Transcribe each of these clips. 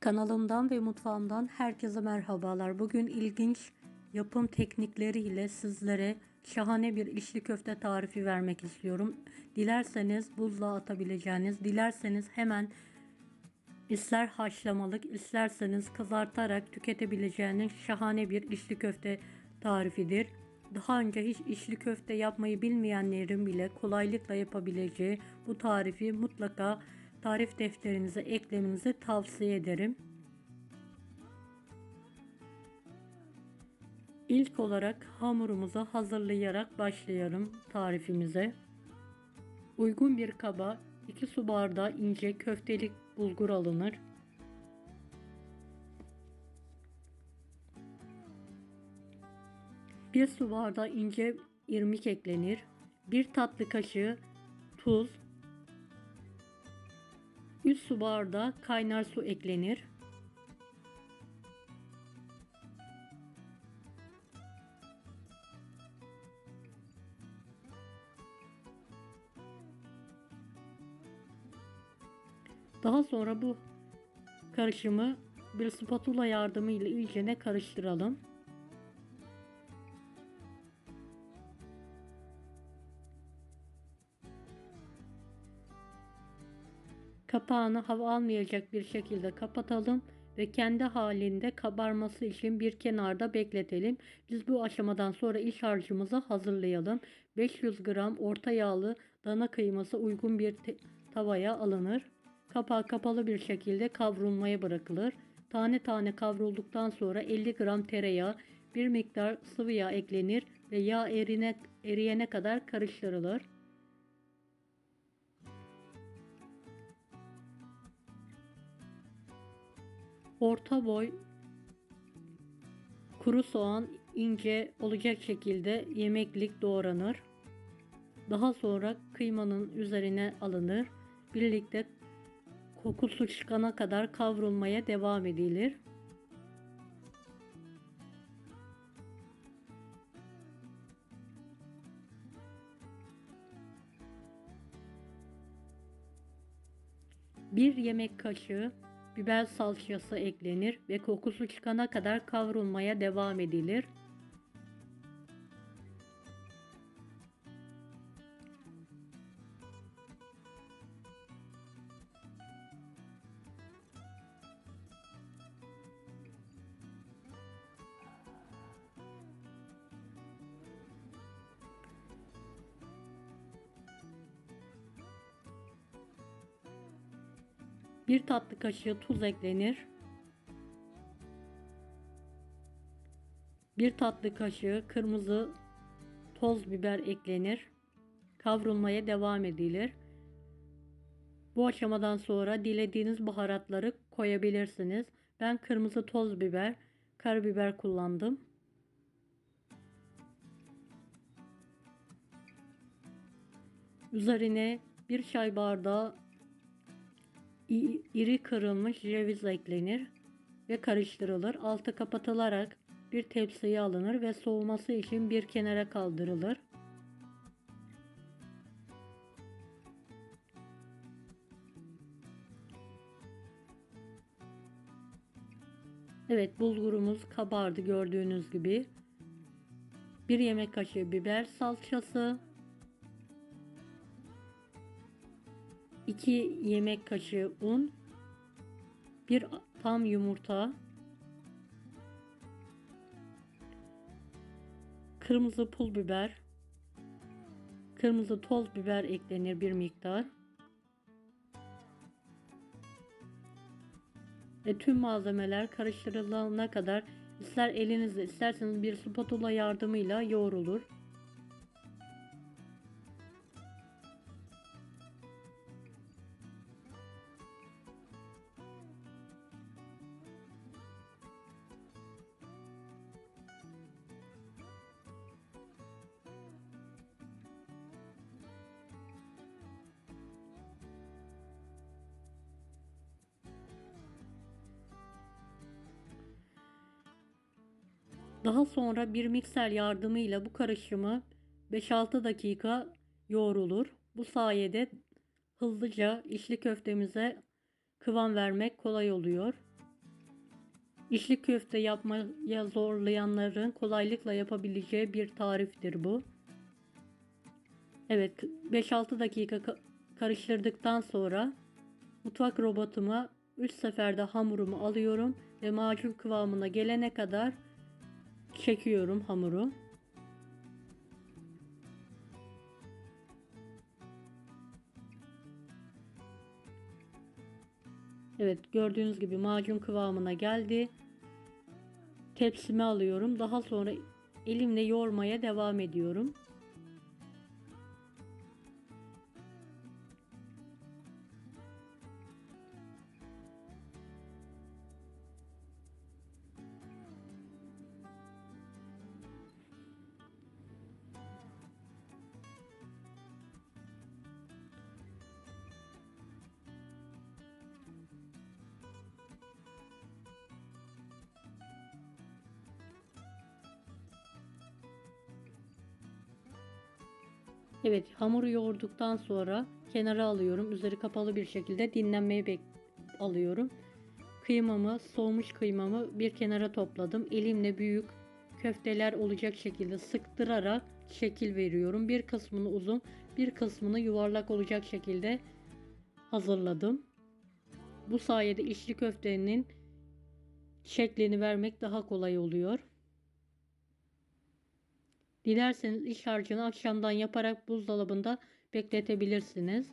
Kanalımdan ve mutfağımdan herkese merhabalar. Bugün ilginç yapım teknikleriyle sizlere şahane bir içli köfte tarifi vermek istiyorum. Dilerseniz buzluğa atabileceğiniz, dilerseniz hemen ister haşlamalık, isterseniz kızartarak tüketebileceğiniz şahane bir içli köfte tarifidir. Daha önce hiç içli köfte yapmayı bilmeyenlerin bile kolaylıkla yapabileceği bu tarifi mutlaka tarif defterinize eklemenizi tavsiye ederim. İlk olarak hamurumuzu hazırlayarak başlayalım tarifimize. Uygun bir kaba 2 su bardağı ince köftelik bulgur alınır. Bir su bardağı ince irmik eklenir. Bir tatlı kaşığı tuz, 3 su bardağı kaynar su eklenir. Daha sonra bu karışımı bir spatula yardımıyla iyicene karıştıralım. Kapağını hava almayacak bir şekilde kapatalım ve kendi halinde kabarması için bir kenarda bekletelim. Biz bu aşamadan sonra iç harcımızı hazırlayalım. 500 gram orta yağlı dana kıyması uygun bir tavaya alınır. Kapağı kapalı bir şekilde kavrulmaya bırakılır. Tane tane kavrulduktan sonra 50 gram tereyağı, bir miktar sıvı yağ eklenir ve yağ erine, eriyene kadar karıştırılır. Orta boy kuru soğan ince olacak şekilde yemeklik doğranır. Daha sonra kıymanın üzerine alınır. Birlikte kokusu çıkana kadar kavrulmaya devam edilir. Bir yemek kaşığı biber salçası eklenir ve kokusu çıkana kadar kavrulmaya devam edilir. Bir tatlı kaşığı tuz eklenir. Bir tatlı kaşığı kırmızı toz biber eklenir. Kavrulmaya devam edilir. Bu aşamadan sonra dilediğiniz baharatları koyabilirsiniz. Ben kırmızı toz biber, karabiber kullandım. Üzerine bir çay bardağı iri kırılmış ceviz eklenir ve karıştırılır. Altı kapatılarak bir tepsiye alınır ve soğuması için bir kenara kaldırılır. Evet bulgurumuz kabardı gördüğünüz gibi. Bir yemek kaşığı biber salçası, 2 yemek kaşığı un, bir tam yumurta, kırmızı pul biber, kırmızı toz biber eklenir bir miktar. Ve tüm malzemeler karıştırılana kadar ister elinizle isterseniz bir spatula yardımıyla yoğrulur. Daha sonra bir mikser yardımıyla bu karışımı 5-6 dakika yoğrulur. Bu sayede hızlıca içli köftemize kıvam vermek kolay oluyor. İçli köfte yapmaya zorlayanların kolaylıkla yapabileceği bir tariftir bu. Evet 5-6 dakika ka- karıştırdıktan sonra mutfak robotuma 3 seferde hamurumu alıyorum ve macun kıvamına gelene kadar çekiyorum hamuru. Evet gördüğünüz gibi macun kıvamına geldi. Tepsime alıyorum. Daha sonra elimle yoğurmaya devam ediyorum. Evet hamuru yoğurduktan sonra kenara alıyorum. Üzeri kapalı bir şekilde dinlenmeye alıyorum. Kıymamı, soğumuş kıymamı bir kenara topladım. Elimle büyük köfteler olacak şekilde sıktırarak şekil veriyorum. Bir kısmını uzun, bir kısmını yuvarlak olacak şekilde hazırladım. Bu sayede içli köftenin şeklini vermek daha kolay oluyor. Dilerseniz iç harcını akşamdan yaparak buzdolabında bekletebilirsiniz.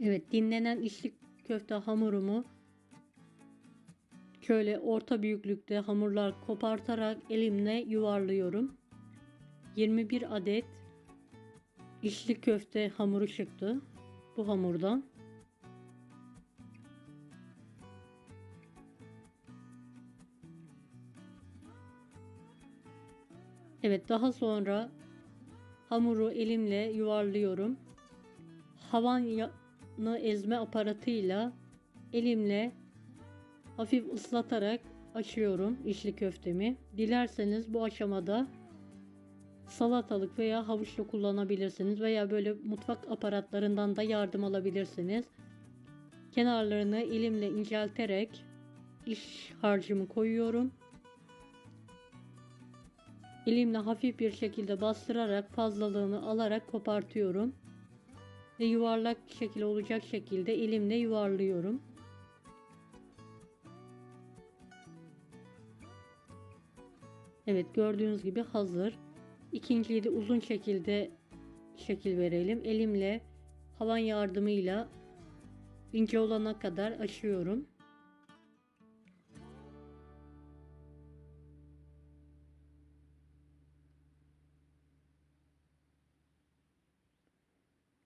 Evet dinlenen içli köfte hamurumu şöyle orta büyüklükte hamurlar kopartarak elimle yuvarlıyorum. 21 adet içli köfte hamuru çıktı bu hamurdan. Evet daha sonra hamuru elimle yuvarlıyorum. Havanı ezme aparatıyla elimle hafif ıslatarak açıyorum içli köftemi. Dilerseniz bu aşamada salatalık veya havuçla kullanabilirsiniz veya böyle mutfak aparatlarından da yardım alabilirsiniz. Kenarlarını elimle incelterek iç harcımı koyuyorum. Elimle hafif bir şekilde bastırarak fazlalığını alarak kopartıyorum. Ve yuvarlak şekil olacak şekilde elimle yuvarlıyorum. Evet gördüğünüz gibi hazır. İkinciyi de uzun şekilde şekil verelim. Elimle havan yardımıyla ince olana kadar açıyorum.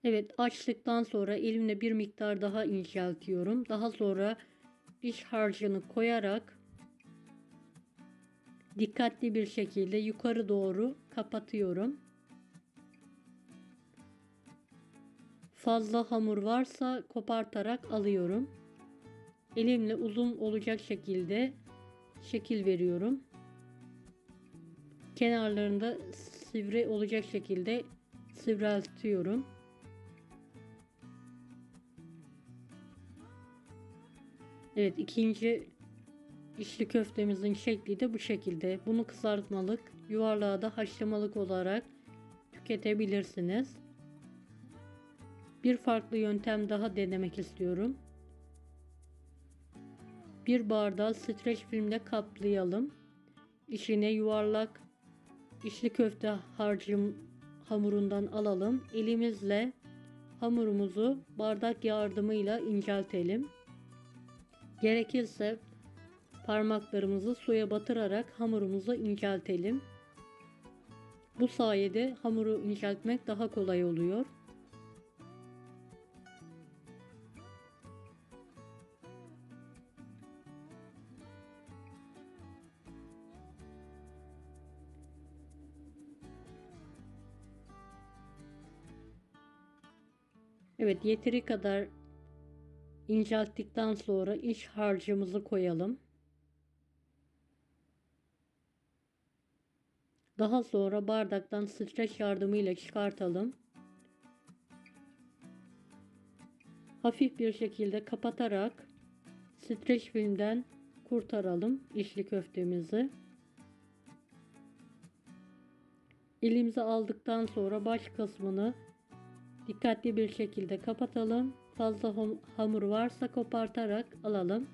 Evet açtıktan sonra elimle bir miktar daha inceltiyorum. Daha sonra iç harcını koyarak dikkatli bir şekilde yukarı doğru kapatıyorum. Fazla hamur varsa kopartarak alıyorum. Elimle uzun olacak şekilde şekil veriyorum. Kenarlarında sivri olacak şekilde sivriltiyorum. Evet ikinci içli köftemizin şekli de bu şekilde. Bunu kızartmalık, yuvarlağı da haşlamalık olarak tüketebilirsiniz. Bir farklı yöntem daha denemek istiyorum. Bir bardağı streç filmle kaplayalım. İçine yuvarlak içli köfte harcım hamurundan alalım. Elimizle hamurumuzu bardak yardımıyla inceltelim. Gerekirse parmaklarımızı suya batırarak hamurumuzu inceltelim. Bu sayede hamuru inceltmek daha kolay oluyor. Evet yeteri kadar incelttikten sonra iç harcımızı koyalım. Daha sonra bardaktan streç yardımıyla çıkartalım. hafif bir şekilde kapatarak streç filmden kurtaralım içli köftemizi. Elimize aldıktan sonra baş kısmını dikkatli bir şekilde kapatalım. Fazla ham- hamur varsa kopartarak alalım.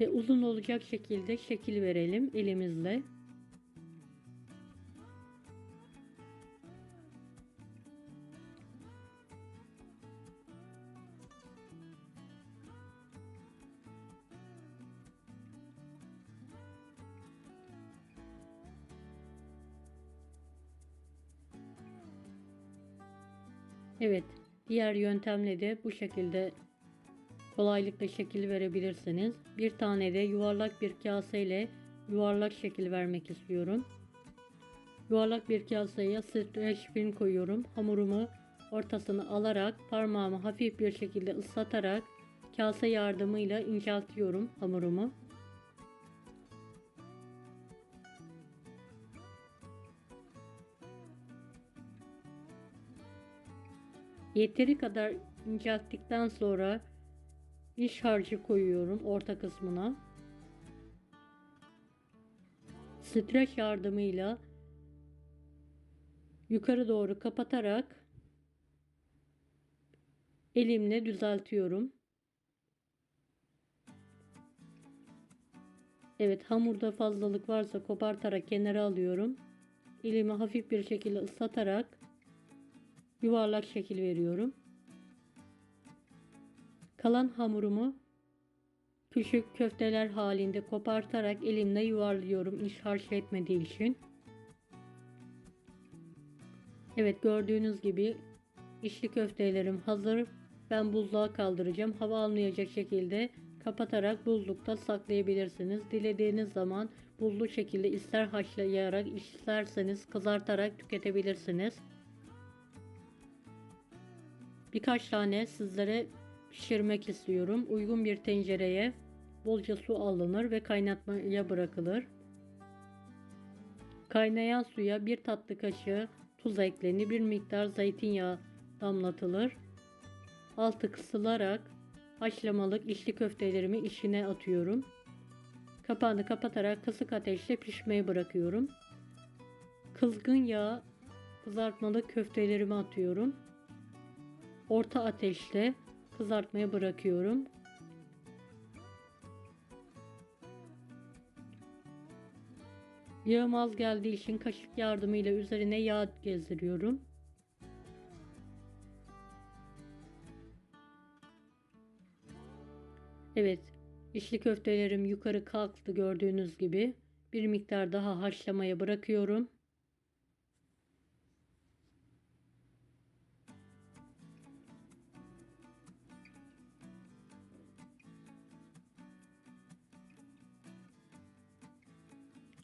Ve uzun olacak şekilde şekil verelim elimizle. Evet, diğer yöntemle de bu şekilde kolaylıkla şekil verebilirsiniz. Bir tane de yuvarlak bir kaseyle yuvarlak şekil vermek istiyorum. Yuvarlak bir kaseye streç film koyuyorum. Hamurumu ortasını alarak parmağımı hafif bir şekilde ıslatarak kase yardımıyla inceltiyorum hamurumu. Yeteri kadar incelttikten sonra iç harcı koyuyorum orta kısmına. Streç yardımıyla yukarı doğru kapatarak elimle düzeltiyorum. Evet hamurda fazlalık varsa kopartarak kenara alıyorum. Elimi hafif bir şekilde ıslatarak yuvarlak şekil veriyorum. Kalan hamurumu küçük köfteler halinde kopartarak elimle yuvarlıyorum iç harç etmediği için. Evet gördüğünüz gibi içli köftelerim hazır. Ben buzluğa kaldıracağım. Hava almayacak şekilde kapatarak buzlukta saklayabilirsiniz. Dilediğiniz zaman buzlu şekilde ister haşlayarak isterseniz kızartarak tüketebilirsiniz. Birkaç tane sizlere pişirmek istiyorum. Uygun bir tencereye bolca su alınır ve kaynatmaya bırakılır. Kaynayan suya bir tatlı kaşığı tuz eklenir. Bir miktar zeytinyağı damlatılır. Altı kısılarak haşlamalık içli köftelerimi içine atıyorum. Kapağını kapatarak kısık ateşte pişmeye bırakıyorum. Kızgın yağ kızartmalık köftelerimi atıyorum. Orta ateşte kızartmaya bırakıyorum. Yağım az geldiği için kaşık yardımıyla üzerine yağ gezdiriyorum. Evet, içli köftelerim yukarı kalktı gördüğünüz gibi. Bir miktar daha haşlamaya bırakıyorum.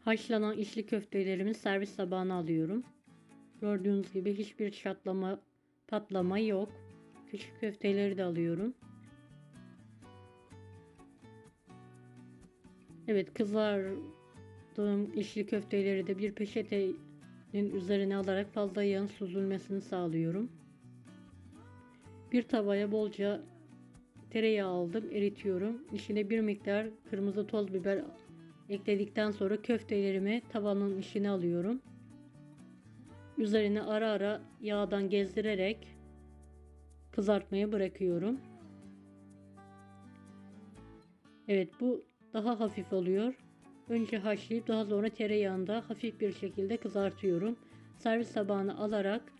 Haşlanan içli köftelerimi servis tabağına alıyorum. Gördüğünüz gibi hiçbir çatlama, patlama yok. Küçük köfteleri de alıyorum. Evet kızardığım içli köfteleri de bir peçetenin üzerine alarak fazla yağın süzülmesini sağlıyorum. Bir tavaya bolca tereyağı aldım, eritiyorum. İçine bir miktar kırmızı toz biber ekledikten sonra köftelerimi tavanın içine alıyorum. Üzerine ara ara yağdan gezdirerek kızartmaya bırakıyorum. Evet bu daha hafif oluyor. Önce haşlayıp daha sonra tereyağında hafif bir şekilde kızartıyorum. Servis tabağına alarak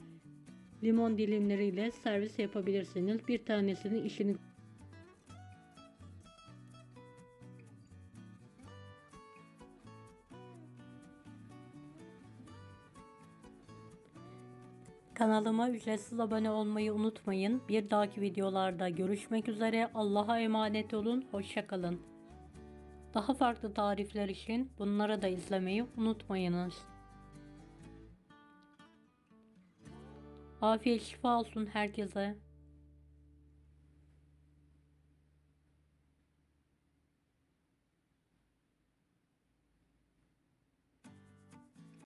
limon dilimleriyle servis yapabilirsiniz. Bir tanesinin işini Kanalıma ücretsiz abone olmayı unutmayın. Bir dahaki videolarda görüşmek üzere. Allah'a emanet olun. Hoşçakalın. Daha farklı tarifler için bunları da izlemeyi unutmayınız. Afiyet şifa olsun herkese.